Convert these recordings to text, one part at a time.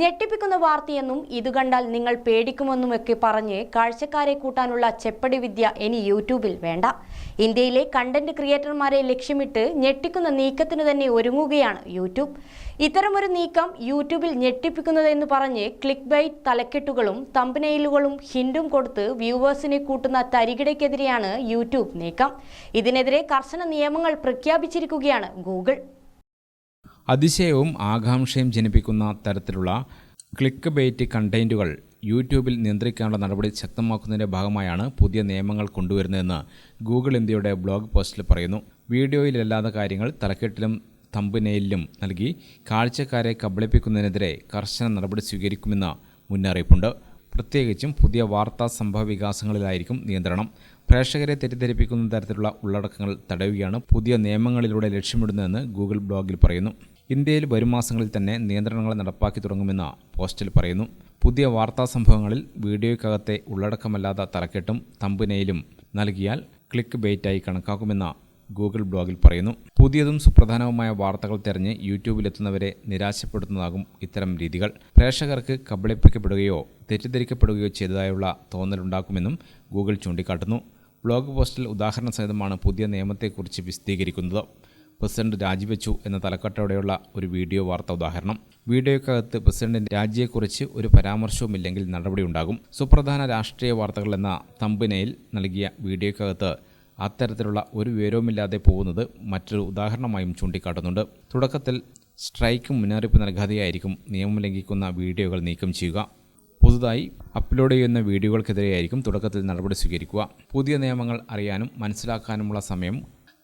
ഞെട്ടിപ്പിക്കുന്ന വാർത്തയെന്നും ഇത് കണ്ടാൽ നിങ്ങൾ പേടിക്കുമെന്നുമൊക്കെ പറഞ്ഞ് കാഴ്ചക്കാരെ കൂട്ടാനുള്ള ചെപ്പടി വിദ്യ ഇനി യൂട്യൂബിൽ വേണ്ട. ഇന്ത്യയിലെ കണ്ടന്റ് ക്രിയേറ്റർമാരെ ലക്ഷ്യമിട്ട് ഞെട്ടിക്കുന്ന നീക്കത്തിന് തന്നെ ഒരുങ്ങുകയാണ് യൂട്യൂബ്. ഇത്തരമൊരു നീക്കം യൂട്യൂബിൽ ഞെട്ടിപ്പിക്കുന്നതെന്ന് പറഞ്ഞ് ക്ലിക്ക് ബൈറ്റ് തലക്കെട്ടുകളും തമ്പനെയിലുകളും ഹിൻഡും കൊടുത്ത് വ്യൂവേഴ്സിനെ കൂട്ടുന്ന തരികിടയ്ക്കെതിരെയാണ് യൂട്യൂബ് നീക്കം. ഇതിനെതിരെ കർശന നിയമങ്ങൾ പ്രഖ്യാപിച്ചിരിക്കുകയാണ് ഗൂഗിൾ. അതിശയവും ആകാംക്ഷയും ജനിപ്പിക്കുന്ന തരത്തിലുള്ള ക്ലിക്ക് ബെയ്റ്റ് കണ്ടന്റുകൾ യൂട്യൂബിൽ നിയന്ത്രിക്കാനുള്ള നടപടി ശക്തമാക്കുന്നതിന്റെ ഭാഗമായാണ് പുതിയ നിയമങ്ങൾ കൊണ്ടുവരുന്നതെന്ന് ഗൂഗിൾ ഇന്ത്യയുടെ ബ്ലോഗ് പോസ്റ്റിൽ പറയുന്നു. വീഡിയോയിലല്ലാത്ത കാര്യങ്ങൾ തലക്കെട്ടിലും തമ്പനയിലും നൽകി കാഴ്ചക്കാരെ കബളിപ്പിക്കുന്നതിനെതിരെ കർശന നടപടി സ്വീകരിക്കുമെന്ന് മുന്നറിയിപ്പുണ്ട്. പ്രത്യേകിച്ചും പുതിയ വാർത്താ സംഭവ വികാസങ്ങളിലായിരിക്കും നിയന്ത്രണം. പ്രേക്ഷകരെ തെറ്റിദ്ധരിപ്പിക്കുന്ന തരത്തിലുള്ള ഉള്ളടക്കങ്ങൾ തടയുകയാണ് പുതിയ നിയമങ്ങളിലൂടെ ലക്ഷ്യമിടുന്നതെന്ന് ഗൂഗിൾ ബ്ലോഗിൽ പറയുന്നു. ഇന്ത്യയിൽ വരും മാസങ്ങളിൽ തന്നെ നിയന്ത്രണങ്ങൾ നടപ്പാക്കി തുടങ്ങുമെന്ന് പോസ്റ്റിൽ പറയുന്നു. പുതിയ വാർത്താ സംഭവങ്ങളിൽ വീഡിയോയ്ക്കകത്തെ ഉള്ളടക്കമല്ലാത്ത തലക്കെട്ടും തമ്പുനയിലും നൽകിയാൽ ക്ലിക്ക് ബെയ്റ്റായി കണക്കാക്കുമെന്ന് ഗൂഗിൾ ബ്ലോഗിൽ പറയുന്നു. പുതിയതും സുപ്രധാനവുമായ വാർത്തകൾ തിരഞ്ഞ് യൂട്യൂബിലെത്തുന്നവരെ നിരാശപ്പെടുത്തുന്നതാകും ഇത്തരം രീതികൾ. പ്രേക്ഷകർക്ക് കബളിപ്പിക്കപ്പെടുകയോ തെറ്റിദ്ധരിക്കപ്പെടുകയോ ചെയ്തതായുള്ള തോന്നലുണ്ടാക്കുമെന്നും ഗൂഗിൾ ചൂണ്ടിക്കാട്ടുന്നു. ബ്ലോഗ് പോസ്റ്റിൽ ഉദാഹരണ സഹിതമാണ് പുതിയ നിയമത്തെക്കുറിച്ച് വിശദീകരിക്കുന്നത്. പ്രസിഡന്റ് രാജിവെച്ചു എന്ന തലക്കെട്ടോടെയുള്ള ഒരു വീഡിയോ വാർത്ത ഉദാഹരണം. വീഡിയോക്കകത്ത് പ്രസിഡന്റിന്റെ രാജിയെക്കുറിച്ച് ഒരു പരാമർശവുമില്ലെങ്കിൽ നടപടിയുണ്ടാകും. സുപ്രധാന രാഷ്ട്രീയ വാർത്തകൾ എന്ന തമ്പിനയിൽ നൽകിയ വീഡിയോക്കകത്ത് അത്തരത്തിലുള്ള ഒരു വിവരവുമില്ലാതെ പോകുന്നത് മറ്റൊരു ഉദാഹരണമായും ചൂണ്ടിക്കാട്ടുന്നുണ്ട്. തുടക്കത്തിൽ സ്ട്രൈക്ക് മുന്നറിയിപ്പ് നൽകാതെയായിരിക്കും നിയമം ലംഘിക്കുന്ന വീഡിയോകൾ നീക്കം ചെയ്യുക. പുതുതായി അപ്ലോഡ് ചെയ്യുന്ന വീഡിയോകൾക്കെതിരെയായിരിക്കും തുടക്കത്തിൽ നടപടി സ്വീകരിക്കുക. പുതിയ നിയമങ്ങൾ അറിയാനും മനസ്സിലാക്കാനുമുള്ള സമയം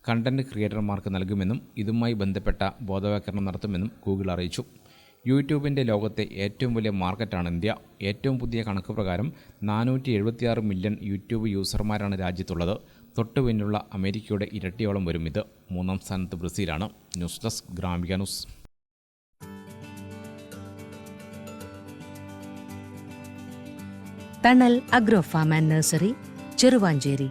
കണ്ടന്റ് ക്രിയേറ്റർമാർക്ക് നൽകുമെന്നും ഇതുമായി ബന്ധപ്പെട്ട ബോധവൽക്കരണം നടത്തുമെന്നും ഗൂഗിൾ അറിയിച്ചു. യൂട്യൂബിന്റെ ലോകത്തെ ഏറ്റവും വലിയ മാർക്കറ്റാണ് ഇന്ത്യ. ഏറ്റവും പുതിയ കണക്ക് പ്രകാരം നാനൂറ്റി എഴുപത്തിയാറ് മില്യൺ യൂട്യൂബ് യൂസർമാരാണ് രാജ്യത്തുള്ളത്. തൊട്ടു പിന്നിലുള്ള അമേരിക്കയുടെ ഇരട്ടിയോളം വരും ഇത്. മൂന്നാം സ്ഥാനത്ത് ബ്രസീലാണ്. News desk Gramika news. Thanal agro farm and nursery Cheruvanchery.